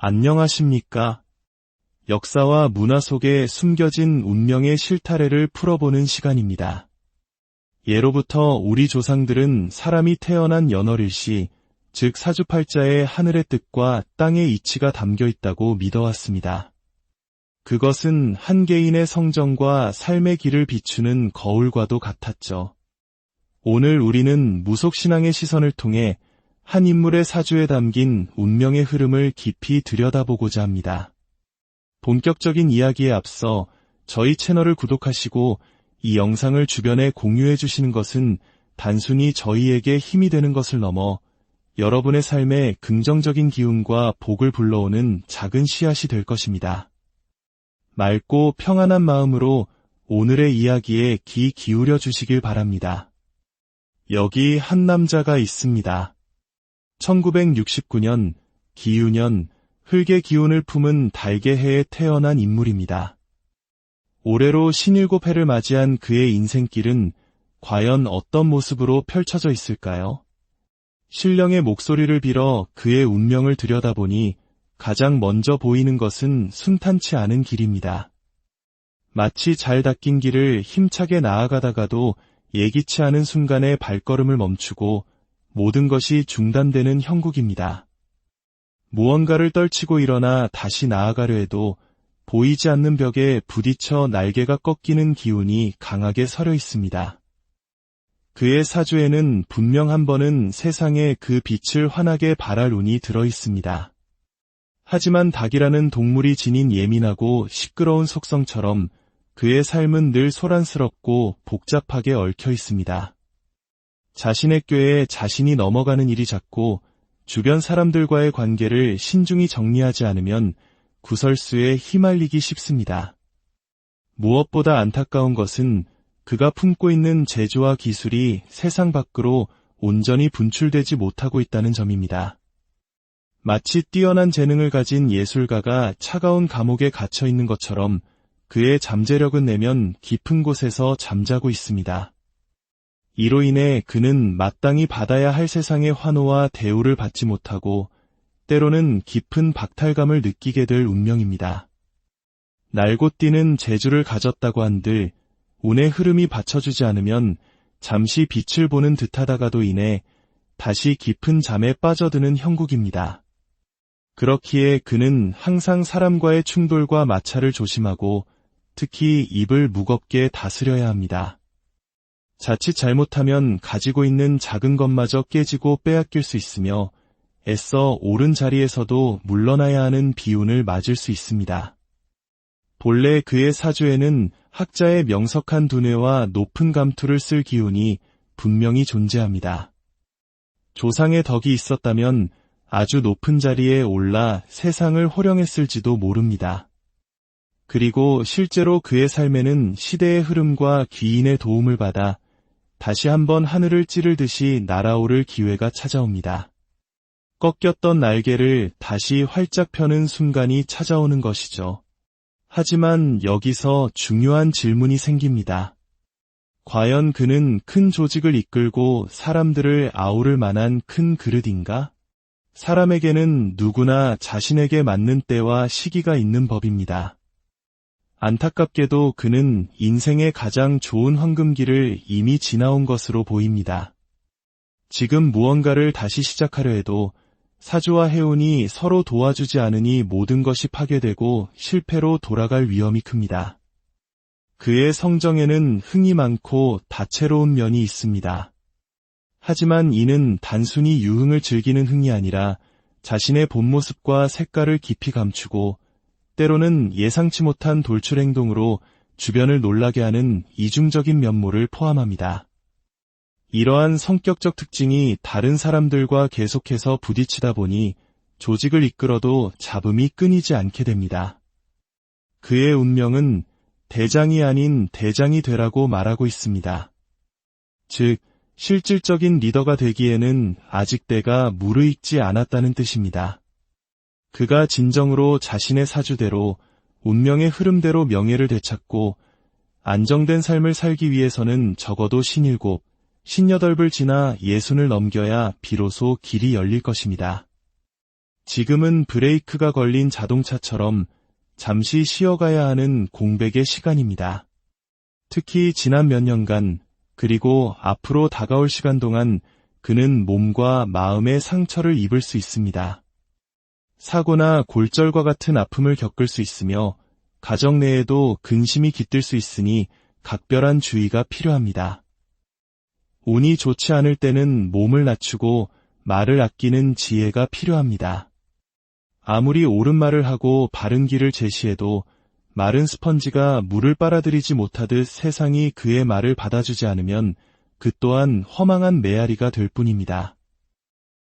안녕하십니까? 역사와 문화 속에 숨겨진 운명의 실타래를 풀어보는 시간입니다. 예로부터 우리 조상들은 사람이 태어난 연월일시, 즉 사주팔자에 하늘의 뜻과 땅의 이치가 담겨 있다고 믿어왔습니다. 그것은 한 개인의 성정과 삶의 길을 비추는 거울과도 같았죠. 오늘 우리는 무속신앙의 시선을 통해 한 인물의 사주에 담긴 운명의 흐름을 깊이 들여다보고자 합니다. 본격적인 이야기에 앞서 저희 채널을 구독하시고 이 영상을 주변에 공유해 주시는 것은 단순히 저희에게 힘이 되는 것을 넘어 여러분의 삶에 긍정적인 기운과 복을 불러오는 작은 씨앗이 될 것입니다. 맑고 평안한 마음으로 오늘의 이야기에 귀 기울여 주시길 바랍니다. 여기 한 남자가 있습니다. 1969년 기유년 흙의 기운을 품은 달개해에 태어난 인물입니다. 올해로 신일곱 해를 맞이한 그의 인생길은 과연 어떤 모습으로 펼쳐져 있을까요? 신령의 목소리를 빌어 그의 운명을 들여다보니 가장 먼저 보이는 것은 순탄치 않은 길입니다. 마치 잘 닦인 길을 힘차게 나아가다가도 예기치 않은 순간에 발걸음을 멈추고 모든 것이 중단되는 형국입니다. 무언가를 떨치고 일어나 다시 나아가려 해도 보이지 않는 벽에 부딪혀 날개가 꺾이는 기운이 강하게 서려 있습니다. 그의 사주에는 분명 한 번은 세상에 그 빛을 환하게 발할 운이 들어 있습니다. 하지만 닭이라는 동물이 지닌 예민하고 시끄러운 속성처럼 그의 삶은 늘 소란스럽고 복잡하게 얽혀 있습니다. 자신의 꾀에 자신이 넘어가는 일이 작고 주변 사람들과의 관계를 신중히 정리하지 않으면 구설수에 휘말리기 쉽습니다. 무엇보다 안타까운 것은 그가 품고 있는 재주와 기술이 세상 밖으로 온전히 분출되지 못하고 있다는 점입니다. 마치 뛰어난 재능을 가진 예술가가 차가운 감옥에 갇혀 있는 것처럼 그의 잠재력은 내면 깊은 곳에서 잠자고 있습니다. 이로 인해 그는 마땅히 받아야 할 세상의 환호와 대우를 받지 못하고 때로는 깊은 박탈감을 느끼게 될 운명입니다. 날고 뛰는 재주를 가졌다고 한들 운의 흐름이 받쳐주지 않으면 잠시 빛을 보는 듯하다가도 인해 다시 깊은 잠에 빠져드는 형국입니다. 그렇기에 그는 항상 사람과의 충돌과 마찰을 조심하고 특히 입을 무겁게 다스려야 합니다. 자칫 잘못하면 가지고 있는 작은 것마저 깨지고 빼앗길 수 있으며 애써 옳은 자리에서도 물러나야 하는 비운을 맞을 수 있습니다. 본래 그의 사주에는 학자의 명석한 두뇌와 높은 감투를 쓸 기운이 분명히 존재합니다. 조상의 덕이 있었다면 아주 높은 자리에 올라 세상을 호령했을지도 모릅니다. 그리고 실제로 그의 삶에는 시대의 흐름과 귀인의 도움을 받아 다시 한번 하늘을 찌를 듯이 날아오를 기회가 찾아옵니다. 꺾였던 날개를 다시 활짝 펴는 순간이 찾아오는 것이죠. 하지만 여기서 중요한 질문이 생깁니다. 과연 그는 큰 조직을 이끌고 사람들을 아우를 만한 큰 그릇인가? 사람에게는 누구나 자신에게 맞는 때와 시기가 있는 법입니다. 안타깝게도 그는 인생의 가장 좋은 황금기를 이미 지나온 것으로 보입니다. 지금 무언가를 다시 시작하려 해도 사주와 해운이 서로 도와주지 않으니 모든 것이 파괴되고 실패로 돌아갈 위험이 큽니다. 그의 성정에는 흥이 많고 다채로운 면이 있습니다. 하지만 이는 단순히 유흥을 즐기는 흥이 아니라 자신의 본 모습과 색깔을 깊이 감추고 때로는 예상치 못한 돌출 행동으로 주변을 놀라게 하는 이중적인 면모를 포함합니다. 이러한 성격적 특징이 다른 사람들과 계속해서 부딪히다 보니 조직을 이끌어도 잡음이 끊이지 않게 됩니다. 그의 운명은 대장이 아닌 대장이 되라고 말하고 있습니다. 즉, 실질적인 리더가 되기에는 아직 때가 무르익지 않았다는 뜻입니다. 그가 진정으로 자신의 사주대로 운명의 흐름대로 명예를 되찾고 안정된 삶을 살기 위해서는 적어도 신일곱, 신여덟을 지나 예순을 넘겨야 비로소 길이 열릴 것입니다. 지금은 브레이크가 걸린 자동차처럼 잠시 쉬어가야 하는 공백의 시간입니다. 특히 지난 몇 년간 그리고 앞으로 다가올 시간 동안 그는 몸과 마음의 상처를 입을 수 있습니다. 사고나 골절과 같은 아픔을 겪을 수 있으며 가정 내에도 근심이 깃들 수 있으니 각별한 주의가 필요합니다. 운이 좋지 않을 때는 몸을 낮추고 말을 아끼는 지혜가 필요합니다. 아무리 옳은 말을 하고 바른 길을 제시해도 마른 스펀지가 물을 빨아들이지 못하듯 세상이 그의 말을 받아주지 않으면 그 또한 허망한 메아리가 될 뿐입니다.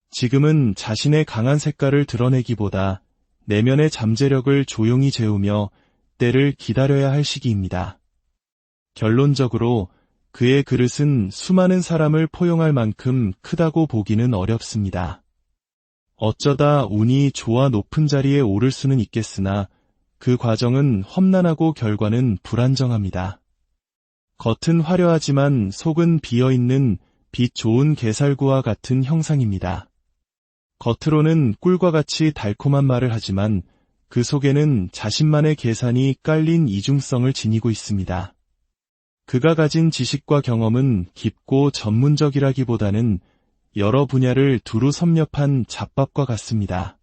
지금은 자신의 강한 색깔을 드러내기보다 내면의 잠재력을 조용히 재우며 때를 기다려야 할 시기입니다. 결론적으로 그의 그릇은 수많은 사람을 포용할 만큼 크다고 보기는 어렵습니다. 어쩌다 운이 좋아 높은 자리에 오를 수는 있겠으나 그 과정은 험난하고 결과는 불안정합니다. 겉은 화려하지만 속은 비어있는 빛 좋은 게살구와 같은 형상입니다. 겉으로는 꿀과 같이 달콤한 말을 하지만 그 속에는 자신만의 계산이 깔린 이중성을 지니고 있습니다. 그가 가진 지식과 경험은 깊고 전문적이라기보다는 여러 분야를 두루 섭렵한 잡밥과 같습니다.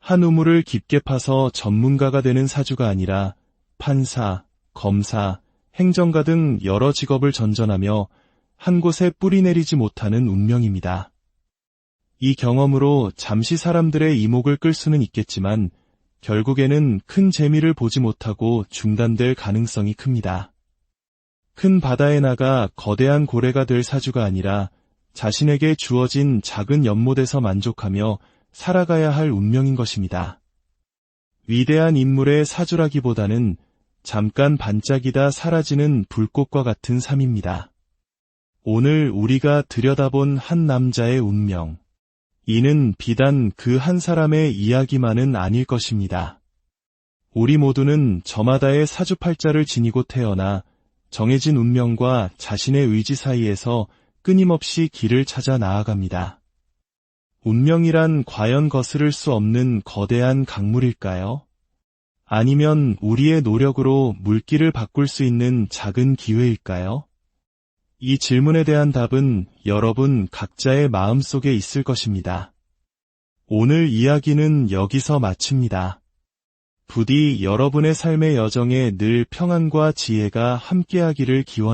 한 우물을 깊게 파서 전문가가 되는 사주가 아니라 판사, 검사, 행정가 등 여러 직업을 전전하며 한 곳에 뿌리 내리지 못하는 운명입니다. 이 경험으로 잠시 사람들의 이목을 끌 수는 있겠지만 결국에는 큰 재미를 보지 못하고 중단될 가능성이 큽니다. 큰 바다에 나가 거대한 고래가 될 사주가 아니라 자신에게 주어진 작은 연못에서 만족하며 살아가야 할 운명인 것입니다. 위대한 인물의 사주라기보다는 잠깐 반짝이다 사라지는 불꽃과 같은 삶입니다. 오늘 우리가 들여다본 한 남자의 운명. 이는 비단 그 한 사람의 이야기만은 아닐 것입니다. 우리 모두는 저마다의 사주팔자를 지니고 태어나 정해진 운명과 자신의 의지 사이에서 끊임없이 길을 찾아 나아갑니다. 운명이란 과연 거스를 수 없는 거대한 강물일까요? 아니면 우리의 노력으로 물길을 바꿀 수 있는 작은 기회일까요? 이 질문에 대한 답은 여러분 각자의 마음 속에 있을 것입니다. 오늘 이야기는 여기서 마칩니다. 부디 여러분의 삶의 여정에 늘 평안과 지혜가 함께하기를 기원합니다.